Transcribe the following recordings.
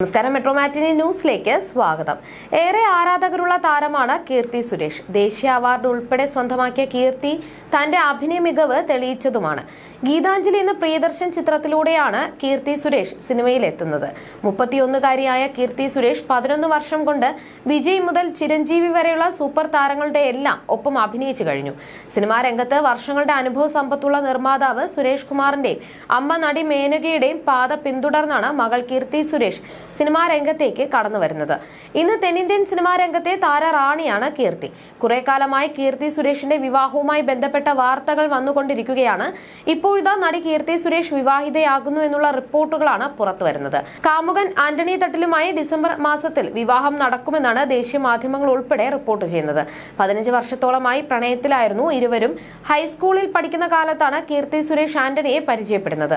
നമസ്കാരം. മെട്രോമാറ്റിനി ന്യൂസിലേക്ക് സ്വാഗതം. ഏറെ ആരാധകരുള്ള താരമാണ് കീർത്തി സുരേഷ്. ദേശീയ അവാർഡ് ഉൾപ്പെടെ സ്വന്തമാക്കിയ കീർത്തി തന്റെ അഭിനയ മികവ് തെളിയിച്ചതുമാണ്. ഗീതാഞ്ജലി എന്ന പ്രിയദർശൻ ചിത്രത്തിലൂടെയാണ് കീർത്തി സുരേഷ് സിനിമയിൽ എത്തുന്നത് മുപ്പത്തിയൊന്നുകാരിയായ കീർത്തി സുരേഷ് പതിനൊന്ന് വർഷം കൊണ്ട് വിജയ് മുതൽ ചിരഞ്ജീവി വരെയുള്ള സൂപ്പർ താരങ്ങളുടെ എല്ലാം ഒപ്പം അഭിനയിച്ചു കഴിഞ്ഞു. സിനിമാ രംഗത്ത് വർഷങ്ങളുടെ അനുഭവ സമ്പത്തുള്ള നിർമ്മാതാവ് സുരേഷ് കുമാറിന്റെയും അമ്മ നടി മേനകയുടെയും പാത പിന്തുടർന്നാണ് മകൾ കീർത്തി സുരേഷ് സിനിമാ രംഗത്തേക്ക് കടന്നു വരുന്നത്. ഇന്ന് തെന്നിന്ത്യൻ സിനിമാ രംഗത്തെ താര റാണിയാണ് കീർത്തി. കുറെ കാലമായി കീർത്തി സുരേഷിന്റെ വിവാഹവുമായി ബന്ധപ്പെട്ട വാർത്തകൾ വന്നുകൊണ്ടിരിക്കുകയാണ്. ഇപ്പോഴിതാ നടി കീർത്തി സുരേഷ് വിവാഹിതയാകുന്നു എന്നുള്ള റിപ്പോർട്ടുകളാണ് പുറത്തുവരുന്നത്. കാമുകൻ ആന്റണി തട്ടിലുമായി ഡിസംബർ മാസത്തിൽ വിവാഹം നടക്കുമെന്നാണ് ദേശീയ മാധ്യമങ്ങൾ ഉൾപ്പെടെ റിപ്പോർട്ട് ചെയ്യുന്നത്. പതിനഞ്ച് വർഷത്തോളമായി പ്രണയത്തിലായിരുന്നു ഇരുവരും. ഹൈസ്കൂളിൽ പഠിക്കുന്ന കാലത്താണ് കീർത്തി സുരേഷ് ആന്റണിയെ പരിചയപ്പെടുന്നത്.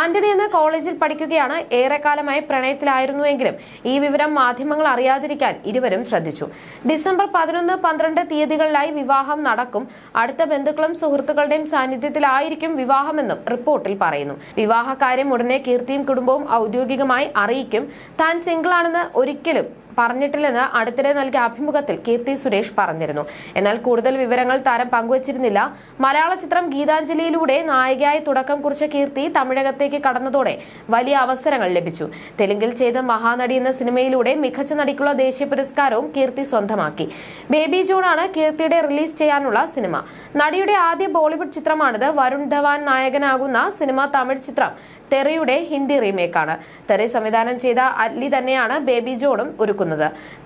ആന്റണി എന്ന് കോളേജിൽ പഠിക്കുകയാണ്. ഏറെക്കാലമായി പ്രണയത്തിലായിരുന്നുവെങ്കിലും ഈ വിവരം മാധ്യമങ്ങൾ അറിയാതിരിക്കാൻ ഇരുവരും ശ്രദ്ധിച്ചു. ഡിസംബർ പതിനൊന്ന് പന്ത്രണ്ട് തീയതികളിലായി വിവാഹം നടക്കും. അടുത്ത ബന്ധുക്കളും സുഹൃത്തുക്കളുടെയും സാന്നിധ്യത്തിലായിരിക്കും വിവാഹമെന്നും റിപ്പോർട്ടിൽ പറയുന്നു. വിവാഹകാര്യം ഉടനെ കീർത്തിയും കുടുംബവും ഔദ്യോഗികമായി അറിയിക്കും. താൻ സിംഗിളാണെന്ന് ഒരിക്കലും പറഞ്ഞിട്ടില്ലെന്ന് അടുത്തിടെ നൽകിയ അഭിമുഖത്തിൽ കീർത്തി സുരേഷ് പറഞ്ഞിരുന്നു. എന്നാൽ കൂടുതൽ വിവരങ്ങൾ താരം പങ്കുവച്ചിരുന്നില്ല. മലയാള ചിത്രം ഗീതാഞ്ജലിയിലൂടെ നായികയായി തുടക്കം കുറിച്ച കീർത്തി തമിഴകത്തേക്ക് കടന്നതോടെ വലിയ അവസരങ്ങൾ ലഭിച്ചു. തെലുങ്കിൽ ചെയ്ത മഹാനടി എന്ന സിനിമയിലൂടെ മികച്ച നടിക്കുള്ള ദേശീയ പുരസ്കാരവും കീർത്തി സ്വന്തമാക്കി. ബേബി ജോണാണ് കീർത്തിയുടെ റിലീസ് ചെയ്യാനുള്ള സിനിമ. നടിയുടെ ആദ്യ ബോളിവുഡ് ചിത്രമാണിത്. വരുൺ ധവാൻ നായകനാകുന്ന സിനിമ തമിഴ് ചിത്രം തെറിയുടെ ഹിന്ദി റീമേക്കാണ്. തെറി സംവിധാനം ചെയ്ത അല്ലി തന്നെയാണ് ബേബി ജോണും ഒരുക്കുന്നത്.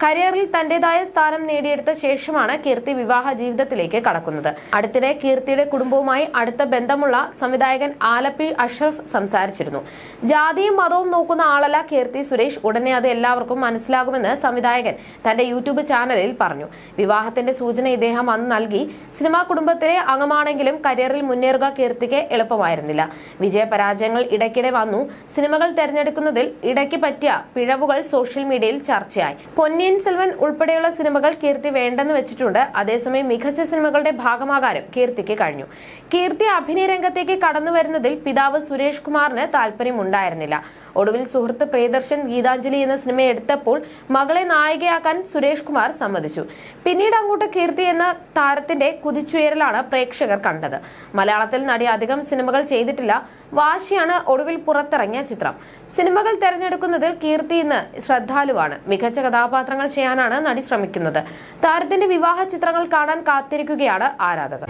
കരിയറിൽ തന്റേതായ സ്ഥാനം നേടിയെടുത്ത ശേഷമാണ് കീർത്തി വിവാഹ ജീവിതത്തിലേക്ക് കടക്കുന്നത്. അടുത്തിടെ കീർത്തിയുടെ കുടുംബവുമായി അടുത്ത ബന്ധമുള്ള സംവിധായകൻ ആലപ്പി അഷ്റഫ് സംസാരിച്ചിരുന്നു. ജാതിയും മതവും നോക്കുന്ന ആളല്ല കീർത്തി സുരേഷ്. ഉടനെ അത് എല്ലാവർക്കും മനസ്സിലാകുമെന്ന് സംവിധായകൻ തന്റെ യൂട്യൂബ് ചാനലിൽ പറഞ്ഞു. വിവാഹത്തിന്റെ സൂചന ഇദ്ദേഹം അന്ന് നൽകി. സിനിമാ കുടുംബത്തിലെ അംഗമാണെങ്കിലും കരിയറിൽ മുന്നേറുക കീർത്തിക്ക് എളുപ്പമായിരുന്നില്ല. വിജയപരാജയങ്ങൾ ഇടയ്ക്കിടെ വന്നു. സിനിമകൾ തെരഞ്ഞെടുക്കുന്നതിൽ ഇടയ്ക്ക് പറ്റിയ പിഴവുകൾ സോഷ്യൽ മീഡിയയിൽ ചർച്ചയായി. പൊന്നിയൻ സെൽവൻ ഉൾപ്പെടെയുള്ള സിനിമകൾ കീർത്തി വേണ്ടെന്ന് വെച്ചിട്ടുണ്ട്. അതേസമയം മികച്ച സിനിമകളുടെ ഭാഗമാകാനും കീർത്തിക്ക് കഴിഞ്ഞു. കീർത്തി അഭിനയ രംഗത്തേക്ക് കടന്നു വരുന്നതിൽ പിതാവ് സുരേഷ് കുമാറിന് താല്പര്യമുണ്ടായിരുന്നില്ല. ഒടുവിൽ സുഹൃത്ത് പ്രിയദർശൻ ഗീതാഞ്ജലി എന്ന സിനിമ എടുത്തപ്പോൾ മകളെ നായികയാക്കാൻ സുരേഷ് കുമാർ സമ്മതിച്ചു. പിന്നീട് അങ്ങോട്ട് കീർത്തി എന്ന താരത്തിന്റെ കുതിച്ചുയരലാണ് പ്രേക്ഷകർ കണ്ടത്. മലയാളത്തിൽ നടി അധികം സിനിമകൾ ചെയ്തിട്ടില്ല. വാശിയാണ് ഒടുവിൽ പുറത്തിറങ്ങിയ ചിത്രം. സിനിമകൾ തെരഞ്ഞെടുക്കുന്നതിൽ കീർത്തി ഇന്ന് ശ്രദ്ധാലുവാണ്. മികച്ച കഥാപാത്രങ്ങൾ ചെയ്യാനാണ് നടി ശ്രമിക്കുന്നത്. താരത്തിന്റെ വിവാഹ ചിത്രങ്ങൾ കാണാൻ കാത്തിരിക്കുകയാണ് ആരാധകർ.